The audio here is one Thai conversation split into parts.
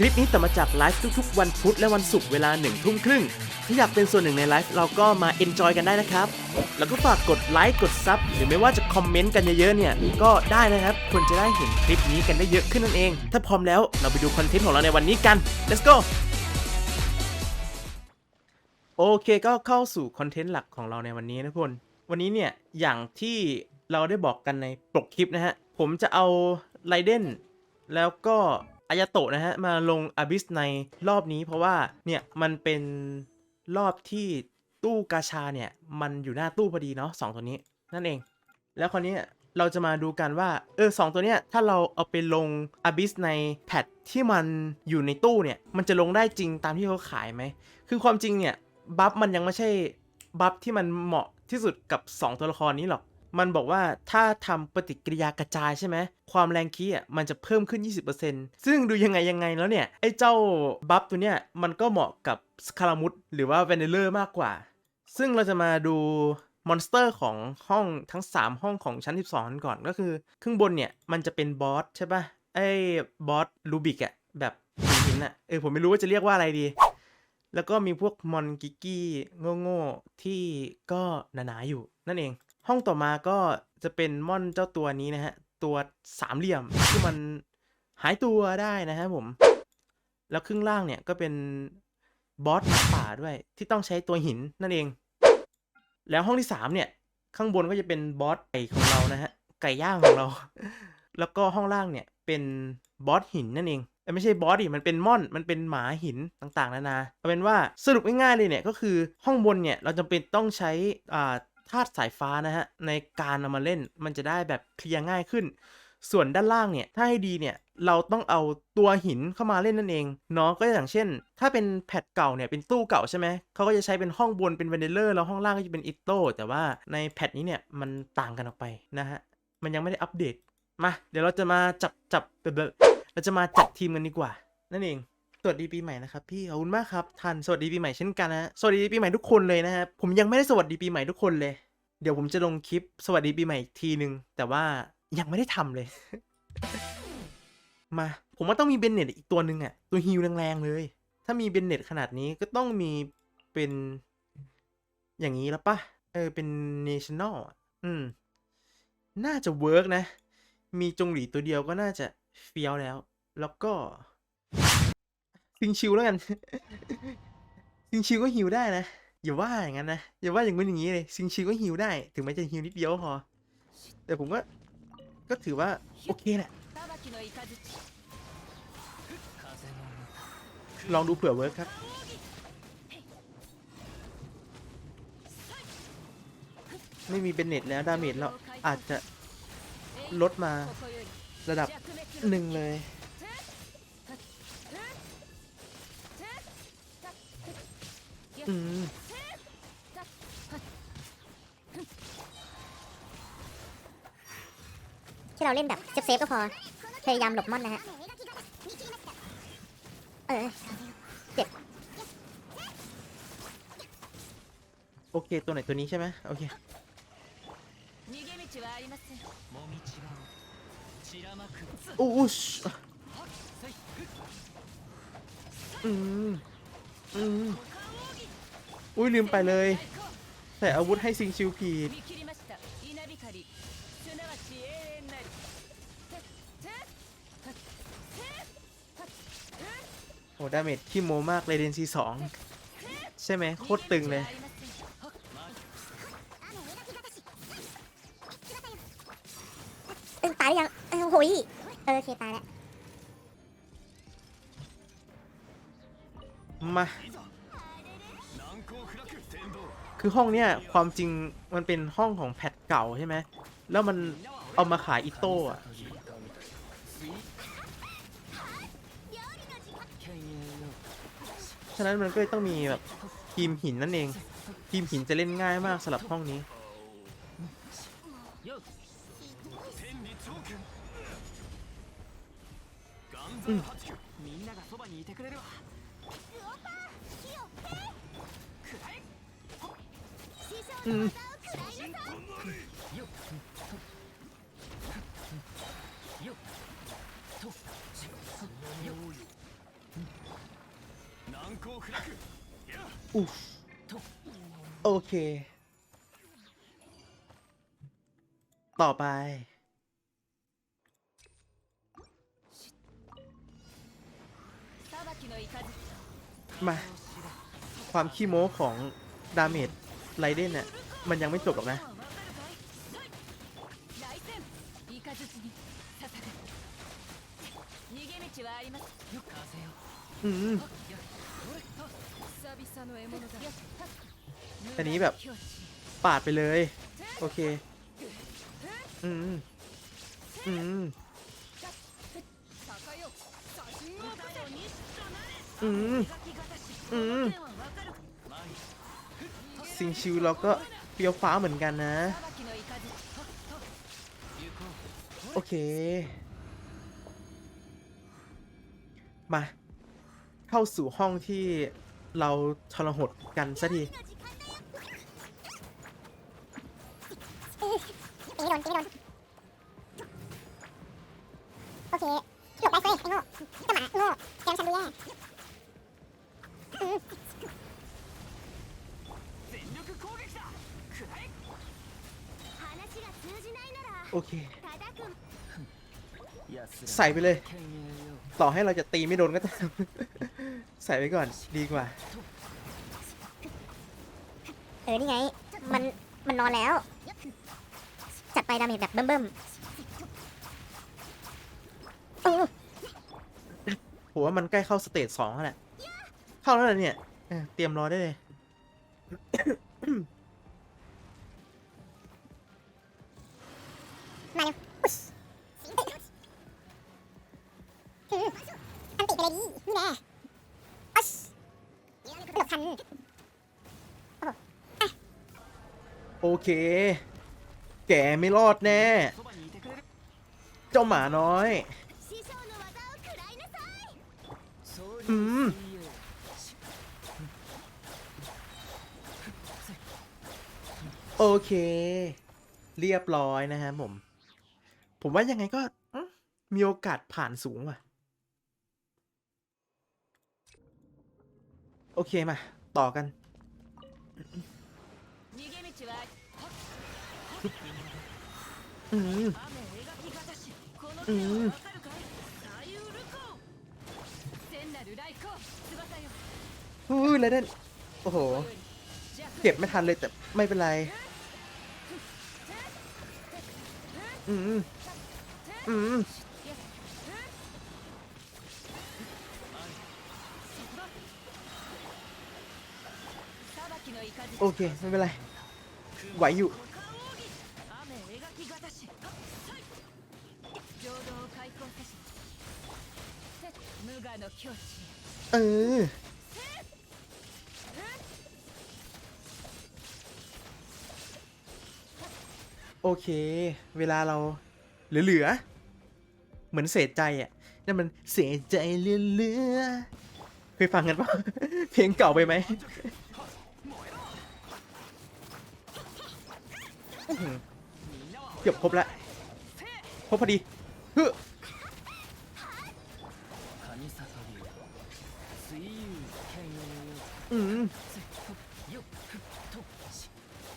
คลิปนี้ตัมาจากไลฟ์ทุกๆ วันพุธและวันศุกร์เวลาหนึ่งทุ่มครึ่งถ้าอยากเป็นส่วนหนึ่งในไลฟ์เราก็มาเอนจอยกันได้นะครับ แล้วก็ฝากกดไลค์กดซับหรือไม่ว่าจะคอมเมนต์กันเยอะๆเนี่ย ก็ได้นะครับคนจะได้เห็นคลิปนี้กันได้เยอะขึ้นนั่นเอง ถ้าพร้อมแล้วเราไปดูคอนเทนต์ของเราในวันนี้กัน let's go โอเคก็เข้าสู่คอนเทนต์หลักของเราในวันนี้นะทุกคนวันนี้เนี่ยอย่างที่เราได้บอกกันในปกคลิปนะฮะผมจะเอาไรเดนแล้วก็ อายาโตะนะฮะ มาลงอบิสในรอบนี้เพราะว่าเนี่ยมันเป็นรอบที่ตู้กาชาเนี่ย มันอยู่หน้าตู้พอดีเนาะสองตัวนี้ นั่นเอง แล้วคราวนี้เราจะมาดูกันว่า เออสองตัวเนี้ย ถ้าเราเอาไปลงอบิสในแพทที่มันอยู่ในตู้เนี่ย มันจะลงได้จริงตามที่เขาขายไหม คือความจริงเนี่ย บัฟมันยังไม่ใช่บัฟที่มันเหมาะที่สุดกับ 2 ตัวละครนี้หรอก มันบอกว่าถ้าทำปฏิกิริยากระจายใช่ไหมความแรงคีอะมันจะเพิ่มขึ้น 20%ซึ่งดูยังไงยังไงแล้วเนี่ย ไอ้เจ้าบัฟตัวเนี้ยมันก็เหมาะกับสคารามุตหรือว่าเวนเดเลอร์มากกว่า ซึ่งเราจะมาดูมอนสเตอร์ของห้องทั้ง 3 ห้องของชั้น 12กันก่อนก็คือข้างบนเนี่ยมันจะเป็นบอสใช่ปะไอ้บอสลูบิกอะแบบหินๆอะเออผมไม่รู้ว่าจะเรียกว่าอะไรดี แล้วก็มีพวกมอนกิกกี้โง่ๆที่ก็หนาๆอยู่นั่นเอง ห้องต่อมาก็จะเป็นม่อนเจ้าตัวนี้นะฮะ ตัวสามเหลี่ยมที่มันหายตัวได้นะฮะผม แล้วครึ่งล่างเนี่ยก็เป็นบอสป่าด้วย ที่ต้องใช้ตัวหินนั่นเอง แล้วห้องที่สามเนี่ยข้างบนก็จะเป็นบอสไก่ของเรานะฮะ ไก่ย่างของเรา แล้วก็ห้องล่างเนี่ยเป็นบอสหินนั่นเองไม่ใช่บอสดิมันเป็นม่อน มันเป็นหมาหินต่างๆ นานาเอาเป็นว่าสรุปง่ายๆเลยเนี่ยก็คือห้องบนเนี่ยเราจำเป็นต้องใช้อ่า ธาตุสายฟ้านะฮะในการเอามาเล่นมันจะได้แบบเคลียร์ง่ายขึ้น ส่วนด้านล่างเนี่ยถ้าให้ดีเนี่ยเราต้องเอาตัวหินเข้ามาเล่นนั่นเองเนาะก็อย่างเช่น ถ้าเป็นแพทเก่าเนี่ยเป็นตู้เก่าใช่ไหมเขาก็จะใช้เป็นห้องบนเป็นเวนเดเลอร์แล้วห้องล่างก็จะเป็นอิโต้แต่ว่าในแพทนี้เนี่ยมันต่างกันออกไปนะฮะมันยังไม่ได้อัปเดตมาเดี๋ยวเราจะมาจับจับเราจะมาจัดทีมกันดีกว่า นั่นเอง วัสดีปีใหม่นะครับพี่ขอบคุณมากครับทันสวัสดีปีใหม่เช่นกันนะสวัสดีปีใหม่ทุกคนเลยนะครับผมยังไม่ได้สวัสดีปีใหม่ทุกคนเลย เดี๋ยวผมจะลงคลิปสวัสดีปีใหม่อีกทีนึง แต่ว่ายังไม่ได้ทำเลย มา ผมว่าต้องมีเบนเน็ตอีกตัวหนึ่งอะตัวฮิวแรงๆเลย ถ้ามีเบนเน็ตขนาดนี้ก็ต้องมีเป็นอย่างนี้แล้วปะเออเป็นเนชั่นแนลอืม น่าจะเวิร์กนะ มีจงหลีตัวเดียวก็น่าจะเฟี้ยวแล้ว แล้วก็ ซิงชิวแล้วกัน ซิงชิวก็ฮิวได้นะ อย่าว่าอย่างนั้นนะ อย่าว่าอย่างงู้นอย่างนี้เลย ซิงชิวก็ฮิวได้ ถึงแม้จะฮิวนิดเดียวพอ แต่ผมก็ ก็ถือว่า โอเคแหละ ลองดูเผื่อเวิร์กครับไม่มีเบนเน็ตแล้วดาเมจเราอาจจะลดมาระดับหนึ่งเลย ที่เราเล่นแบบเซฟเซฟก็พอ พยายามหลบมอนนะฮะ เออ เจ็บ โอเค ตัวไหนตัวนี้ใช่ไหมโอเคโอ้โชอืม อืม อุ้ยลืมไปเลย แต่อาวุธให้ซิงชิวผีดโอ้ดาเมจที่โมมากเลยเดนซีสองใช่ไหมโคตรตึงเลยตายหรืยังโอ้โหยเออโอเคตายแล้ว มา คือห้องเนี้ยความจริงมันเป็นห้องของแพทเก่าใช่ไหม แล้วมันเอามาขายอิโต้อะฉะนั้นมันก็ต้องมีแบบทีมหินนั่นเอง ทีมหินจะเล่นง่ายมากสำหรับห้องนี้ อืม อุ๊ฟโอเค ต่อไป มา ความขี้โม้ของดาเมจ ไรเด้นเนี่ยมันยังไม่จบหรอกนะ อืมอันนี้แบบปาดไปเลย โอเค อืม อืม อืม อืม ซิงชิวเราก็เปียวฟ้าเหมือนกันนะ โอเค มา เข้าสู่ห้องที่เราทรหดกันซะทีโอเคหลบไปเฟ้ยไอ้โง่เจ้หมาโง่แกมฉันดูแย่ โอเค ใส่ไปเลย ต่อให้เราจะตีไม่โดนก็ตาม ใส่ไปก่อนดีกว่า เออ นี่ไง มัน มันนอนแล้ว จัดไปดาเมจแบบเบิ่มๆโอ้ว่ามันใกล้เข้าสเตจสองแล้วแหละ เข้าแล้วเนี่ยเตรียมรอได้เลย มาเร็วอุ๊ยคืออันติไปเลยดีนี่แน่อ๊ชหลบทันโอเค แกไม่รอดแน่ เจ้าหมาน้อย อืม โอเค เรียบร้อยนะฮะผม ผมว่ายังไงก็มีโอกาสผ่านสูงว่ะ โอเคมา ต่อกัน อืมอืมอู้ยเด่นโอ้โห เก็บไม่ทันเลยแต่ไม่เป็นไร อืมอืมโอเค ไม่เป็นไร ไหวอยู่เออ โอเค เวลาเราเหลือเหมือนเสียใจอะนั่นมันเสียใจเหลือๆเคยฟังกันปะเพลงเก่าไปไหมเกือบครบแล้วครบพอดีฮึอืม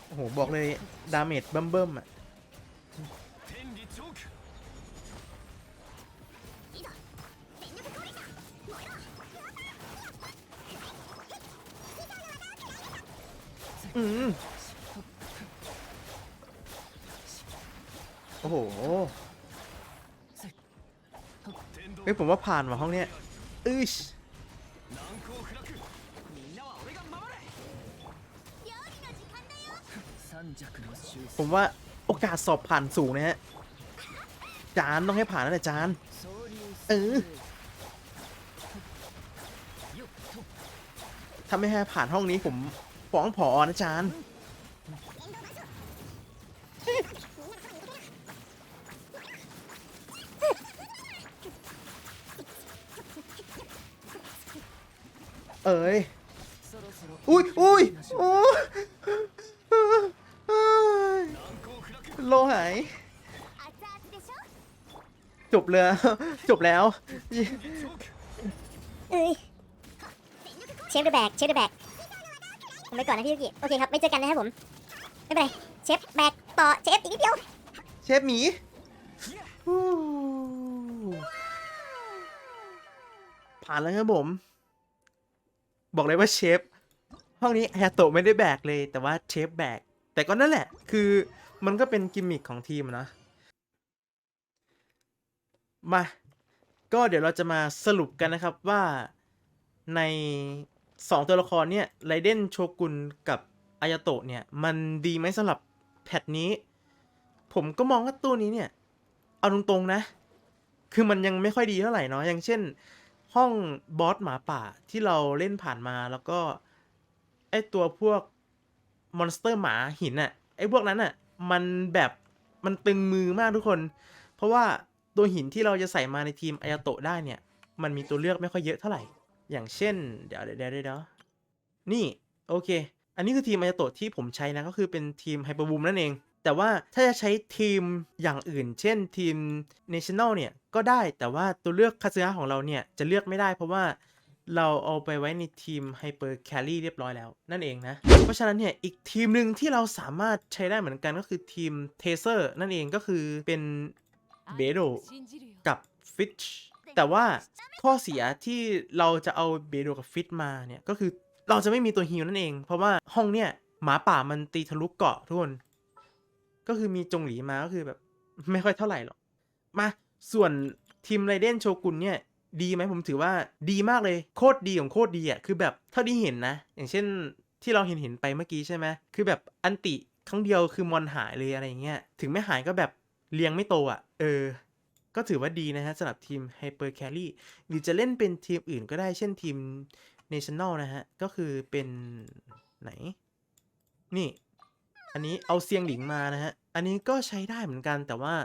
โอ้โห บอกเลย ดาเมจเบิ่มๆอะ โอ้โหเฮ้ยผมว่าผ่านมาห้องเนี้ยอึชผมว่าโอกาสสอบผ่านสูงนะฮะ จานต้องให้ผ่านนั่นแหละจาน เออถ้าไม่ให้ผ่านห้องนี้ผม ฟ้องผอนะจานเอ้ย อุ้ยอุ้ยโอ้ลหาย จบเลยจบแล้ว เชฟเดอะแบก เชฟเดอะแบก ผมไปก่อนนะพี่ยูกิโอเคครับไม่เจอกันนะครับผมไม่เป็นไรเชฟแบกต่อเชฟอีกนิดเดียวเชฟหมีฮู้ผ่านแล้วครับผม บอกเลยว่าเชฟห้องนี้อาโตะไม่ได้แบกเลยแต่ว่าเชฟแบก แต่ก็นั่นแหละ คือมันก็เป็นกิมมิคของทีมนะ มา ก็เดี๋ยวเราจะมาสรุปกันนะครับว่าใน 2ตัวละครเนี่ยไรเดนโชกุนกับอายาโตะเนี่ย มันดีไหมสำหรับแพทนี้ ผมก็มองว่าตัวนี้เนี่ย เอาตรงๆนะ คือมันยังไม่ค่อยดีเท่าไหร่เนาะอย่างเช่น ห้องบอสหมาป่าที่เราเล่นผ่านมาแล้วก็ ไอตัวพวกมอนสเตอร์หมาหินอะไอพวกนั้นอะมันแบบมันตึงมือมากทุกคน เพราะว่าตัวหินที่เราจะใส่มาในทีมอายาโตะได้เนี่ย มันมีตัวเลือกไม่ค่อยเยอะเท่าไหร่ อย่างเช่น เดี๋ยวเดี๋ยวเดี๋ยวนี่ โอเค อันนี้คือทีมอายาโตะที่ผมใช้นะ ก็คือเป็นทีมไฮเปอร์บูมนั่นเอง แต่ว่าถ้าจะใช้ทีมอย่างอื่น เช่นทีมเนชั่นแนลเนี่ย ก็ได้แต่ว่าตัวเลือกคาซึฮะของเราเนี่ย จะเลือกไม่ได้เพราะว่าเราเอาไปไว้ในทีมไฮเปอร์แคลรี่เรียบร้อยแล้ว นั่นเองนะ เพราะฉะนั้นเนี่ย อีกทีมหนึ่งที่เราสามารถใช้ได้เหมือนกันก็คือทีมเทเซอร์นั่นเองก็คือเป็นเบโดกับฟิช แต่ว่าข้อเสียที่เราจะเอาเบโดกับฟิชมาเนี่ยก็คือเราจะไม่มีตัวฮิวนั่นเอง เพราะว่าห้องเนี่ยหมาป่ามันตีทะลุเกาะทุกคนก็คือมีจงหลีมาก็คือแบบ ไม่ค่อยเท่าไหร่หรอกมาส่วนทีมไรเดนโชกุนเนี่ยดีไหมผมถือว่าดีมากเลยโคตรดีของโคตรดีอะคือแบบเท่าที่เห็นนะ อย่างเช่นที่เราเห็นเห็นไปเมื่อกี้ใช่ไหมคือแบบอันติครั้งเดียวคือมอนหายเลยอะไรเงี้ยถึงไม่หายก็แบบเลี้ยงไม่โตอะ เออ ก็ถือว่าดีนะฮะสำหรับทีม Hyper Carry หรือจะเล่นเป็นทีมอื่นก็ได้เช่นทีม National นะฮะ ก็คือเป็นไหน นี่ อันนี้เอาเซียงหลิงมานะฮะ อันนี้ก็ใช้ได้เหมือนกันแต่ว่า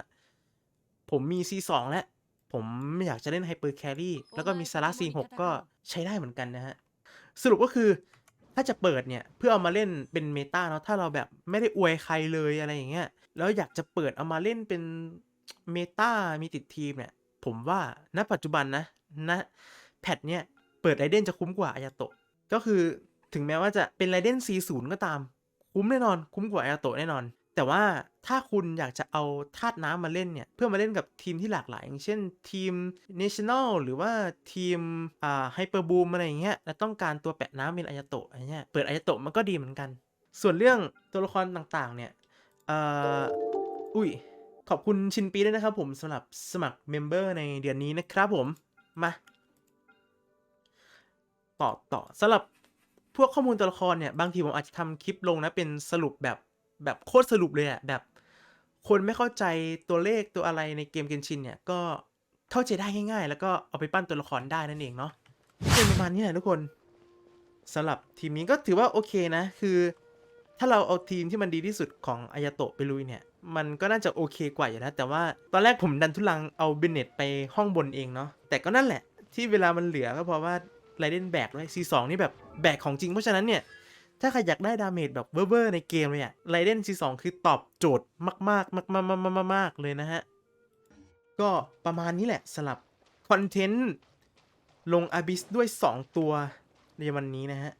ผมมี C2 แล้ว ผมไม่อยากจะเล่น Hyper Carry แล้วก็มีซาร่า C6 ก็ใช้ได้เหมือนกันนะฮะ สรุปก็คือถ้าจะเปิดเนี่ย เพื่อเอามาเล่นเป็นเมตาเนาะถ้าเราแบบไม่ได้อวยใครเลยอะไรอย่างเงี้ยแล้วอยากจะเปิดเอามาเล่นเป็น เมตามีติดทีมเนี่ย ผมว่าณปัจจุบันนะนะแพทเนี่ย เปิดไรเดนจะคุ้มกว่าอายาโตะ ก็คือถึงแม้ว่าจะเป็นไรเดน C0 ก็ตาม คุ้มแน่นอน คุ้มกว่าอายาโตะแน่นอน แต่ว่าถ้าคุณอยากจะเอาธาตุน้ำมาเล่นเนี่ย เพื่อมาเล่นกับทีมที่หลากหลาย อย่างเช่นทีม National หรือว่าทีมอ่าไฮเปอร์บูมอะไรอย่างเงี้ย แล้วต้องการตัวแปะน้ำเป็นอายาโตะอะไรเงี้ย เปิดอายาโตะมันก็ดีเหมือนกัน ส่วนเรื่องตัวละครต่างๆเนี่ยอ่ออุ้ย ขอบคุณชินปีด้วยนะครับผมสำหรับสมัครเมมเบอร์ในเดือนนี้นะครับผม มาต่อต่อสำหรับพวกข้อมูลตัวละครเนี่ย บางทีผมอาจจะทำคลิปลงนะ เป็นสรุปแบบแบบโคตรสรุปเลยอะแบบ คนไม่เข้าใจตัวเลขตัวอะไรในเกมเกนชินเนี่ย ก็เข้าใจได้ง่าย ๆ แล้วก็เอาไปปั้นตัวละครได้นั่นเองเนาะเป็นประมาณนี้แหละทุกคนสำหรับทีมนี้ก็ถือว่าโอเคนะ คือ ถ้าเราเอาทีมที่มันดีที่สุดของอายาโตะไปลุยเนี่ย มันก็น่าจะโอเคกว่าอยู่นะ แต่ว่าตอนแรกผมดันทุลังเอาเบนเน็ตไปห้องบนเองเนาะแต่ก็นั่นแหละที่เวลามันเหลือก็เพราะว่าไรเดนแบกด้วย C2 นี่แบบแบกของจริงเพราะฉะนั้นเนี่ย ถ้าใครอยากได้ดาเมจแบบเวอร์ๆในเกมเลยอะไรเดน C2 คือตอบโจทย์มากๆ มากๆๆๆๆเลยนะฮะ ก็ประมาณนี้แหละสลับคอนเทนต์ลงอาบิสด้วย 2 ตัวในวันนี้นะฮะ